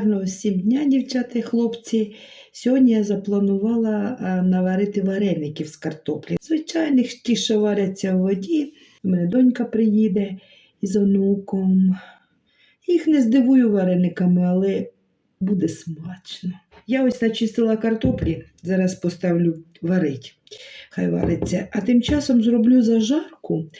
Гарного всім дня, дівчата і хлопці. Сьогодні я запланувала наварити вареників з картоплі. Звичайних ті, що варяться в воді. У мене донька приїде із онуком. Їх не здивую варениками, але буде смачно. Я ось начистила картоплі, зараз поставлю варить. Хай вариться. А тим часом зроблю зажарку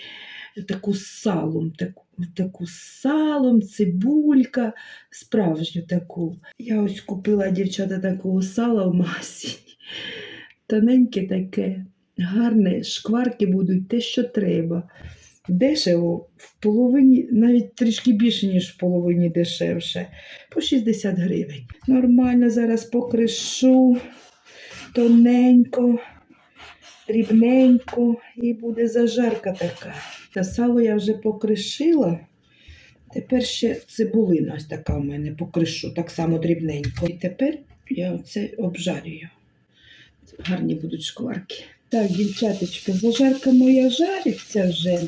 таку салом, таку, таку салом, цибулька, справжню таку. Я ось купила дівчата такого сала в магазині. Тоненьке таке, гарне, шкварки будуть те, що треба. Дешево в половині, навіть трішки більше, ніж в половині дешевше. По 60 гривень. Нормально зараз покришу тоненько, дрібненько, і буде зажарка така. Та сало я вже покришила. Тепер ще цибулина ось така в мене покришу, так само дрібненько. І тепер я оце обжарюю. Гарні будуть шкварки. Так, дівчаточка, зажарка моя жариться вже.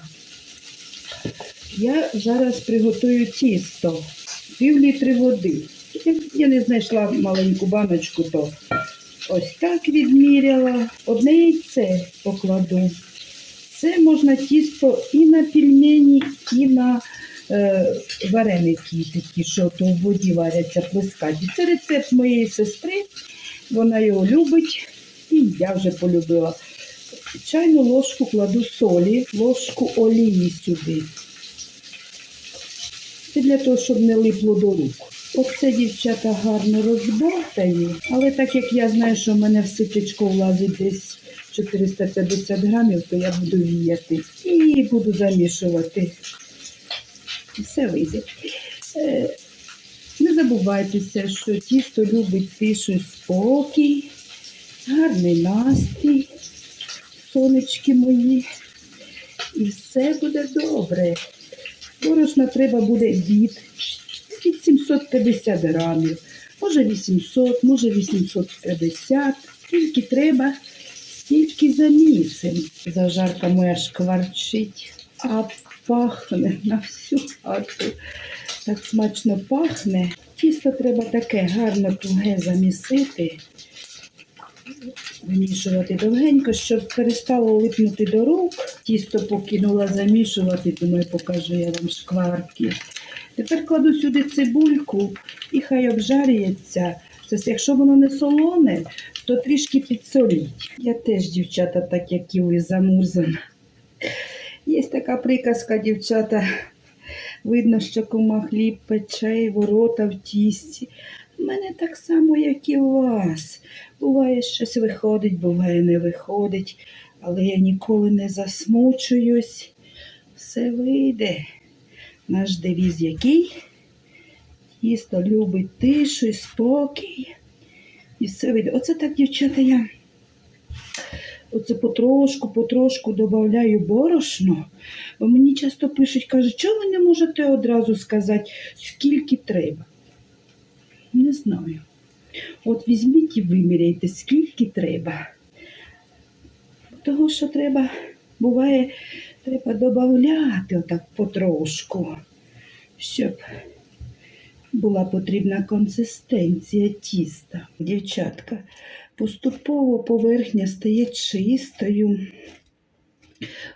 Я зараз приготую тісто, пів літри води. Я- не знайшла маленьку баночку, то ось так відміряла. Одне яйце покладу. Це можна тісто і на пельмені, і на е, вареники такі, що то в воді варяться плескаті. Це рецепт моєї сестри. Вона його любить, і я вже полюбила. Чайну ложку кладу солі, ложку олії сюди. Це для того, щоб не липло до рук. Оце дівчата гарно розбортаю, але так як я знаю, що в мене в ситечко влазить десь 450 грамів, то я буду віяти і буду замішувати. Все вийде. Е, Не забувайтеся, що тісто любить тишу спокій, гарний настрій, сонечки мої. І все буде добре. Борошна треба буде від, від 750 грамів, може 800, може 850. Скільки треба, стільки замісим. Зажарка моя шкварчить, а пахне на всю хату. Так смачно пахне. Тісто треба таке гарно туге замісити. Вимішувати довгенько, щоб перестало липнути до рук. Тісто покинула замішувати, думаю, покажу я вам шкварки. Тепер кладу сюди цибульку і хай обжарюється. Це якщо воно не солоне, то трішки підсоліть. Я теж, дівчата, так як і ви, замурзана. Є така приказка, дівчата. Видно, що кума хліб пече, ворота в тісті. У мене так само, як і у вас. Буває, щось виходить, буває, не виходить, але я ніколи не засмучуюсь. Все вийде. Наш девіз який? Тісто любить тишу і спокій. І все вийде. Оце так, дівчата, я оце потрошку, потрошку додаю борошно. Бо мені часто пишуть, кажуть, чого ви не можете одразу сказати, скільки треба? Не знаю. От візьміть і виміряйте, скільки треба. Того, що треба, буває, треба додати отак потрошку, щоб була потрібна консистенція тіста. Дівчатка, поступово поверхня стає чистою.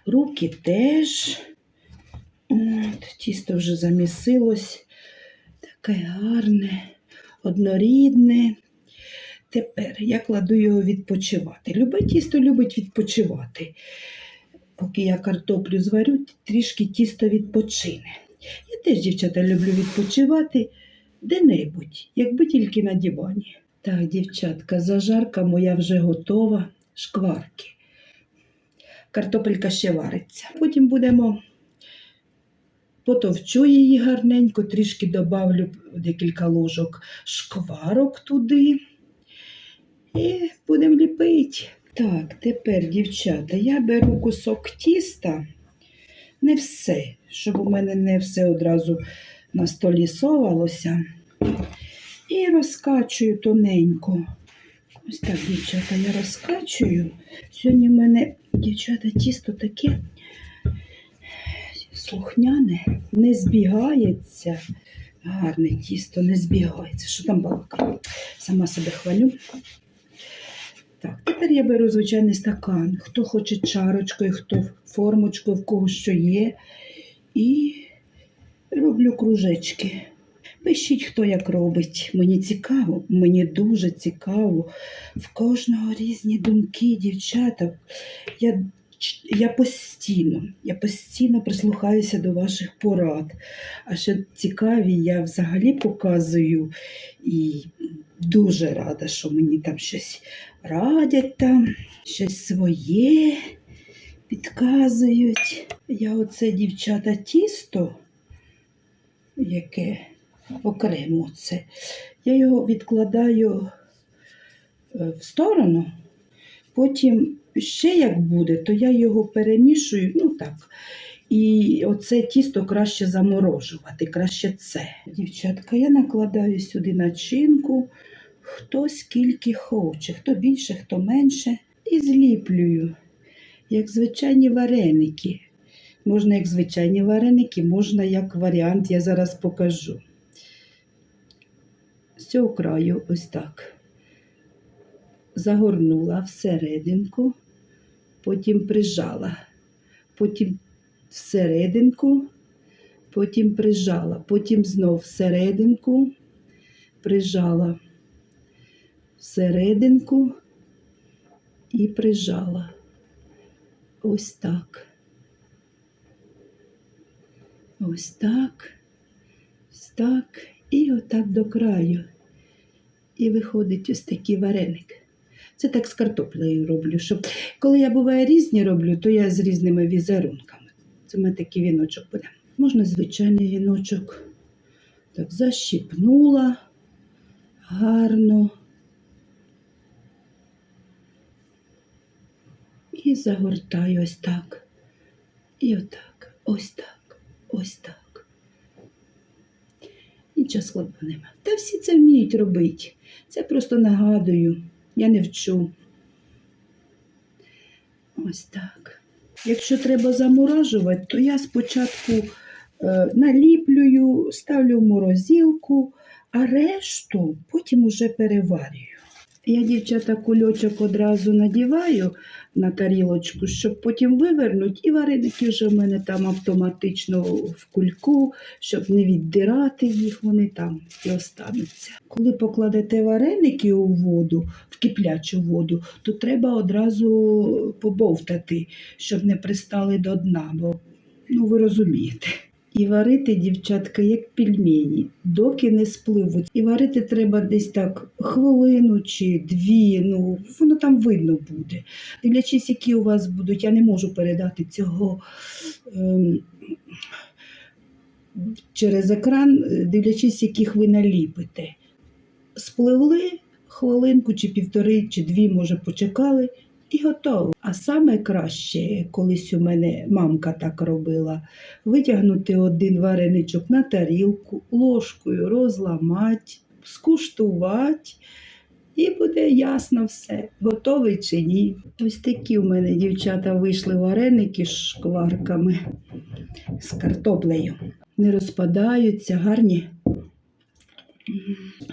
Руки теж. От, тісто вже замісилось. Таке гарне, однорідне. Тепер я кладу його відпочивати. Любе тісто любить відпочивати. Поки я картоплю зварю, трішки тісто відпочине. Я теж, дівчата, люблю відпочивати де-небудь, якби тільки на дивані. Так, дівчатка, зажарка моя вже готова, шкварки. Картопелька ще вариться. Потім будемо потовчу її гарненько, трішки добавлю декілька ложок шкварок туди. І будемо ліпити. Так, тепер, дівчата, я беру кусок тіста, не все, щоб у мене не все одразу на столі совалося. І розкачую тоненько. Ось так, дівчата, я розкачую. Сьогодні в мене, дівчата, тісто таке слухняне, не збігається, Гарне тісто, не збігається. Що там балакає? Сама себе хвалю. Так, тепер я беру звичайний стакан. Хто хоче чарочкою, хто формочкою, в кого що є. І роблю кружечки. Пишіть, хто як робить. Мені цікаво, мені дуже цікаво. В кожного різні думки, дівчата. Я, я постійно, я постійно прислухаюся до ваших порад. А що цікаві, я взагалі показую і дуже рада, що мені там щось радять там, щось своє підказують. Я оце, дівчата, тісто, яке окремо це, я його відкладаю е, в сторону. Потім ще як буде, то я його перемішую, ну так. І оце тісто краще заморожувати, краще це. Дівчатка, я накладаю сюди начинку, хто скільки хоче, хто більше, хто менше. І зліплюю, як звичайні вареники. Можна як звичайні вареники, можна як варіант, я зараз покажу. З цього краю ось так. Загорнула всерединку, потім прижала, потім всерединку, потім прижала, потім знов всерединку, прижала, всерединку і прижала. Ось так. Ось так, ось так, і отак до краю. І виходить ось такий вареник. Це так з картоплею роблю. Щоб... Коли я буває різні роблю, то я з різними візерунками. Це мене такий віночок буде. Можна звичайний віночок. Так, защіпнула гарно. І загортаю ось так. І отак. Ось так. Ось так. Нічого складного нема. Та всі це вміють робити. Це просто нагадую. Я не вчу. Ось так. Якщо треба заморажувати, то я спочатку е, наліплюю, ставлю в морозилку, а решту потім уже переварюю. Я, дівчата, кульочок одразу надіваю на тарілочку, щоб потім вивернути, і вареники вже в мене там автоматично в кульку, щоб не віддирати їх, вони там і остануться. Коли покладете вареники у воду, в киплячу воду, то треба одразу побовтати, щоб не пристали до дна, бо ну ви розумієте. І варити, дівчатка, як пельмені, доки не спливуть. І варити треба десь так хвилину чи дві, ну воно там видно буде. Дивлячись, які у вас будуть, я не можу передати цього ем, через екран, дивлячись, яких ви наліпите. Спливли хвилинку чи півтори, чи дві, може, почекали. І готово. А саме краще, колись у мене мамка так робила, витягнути один вареничок на тарілку, ложкою розламати, скуштувати, і буде ясно все, готовий чи ні. Ось такі у мене дівчата вийшли вареники з шкварками, з картоплею. Не розпадаються, гарні.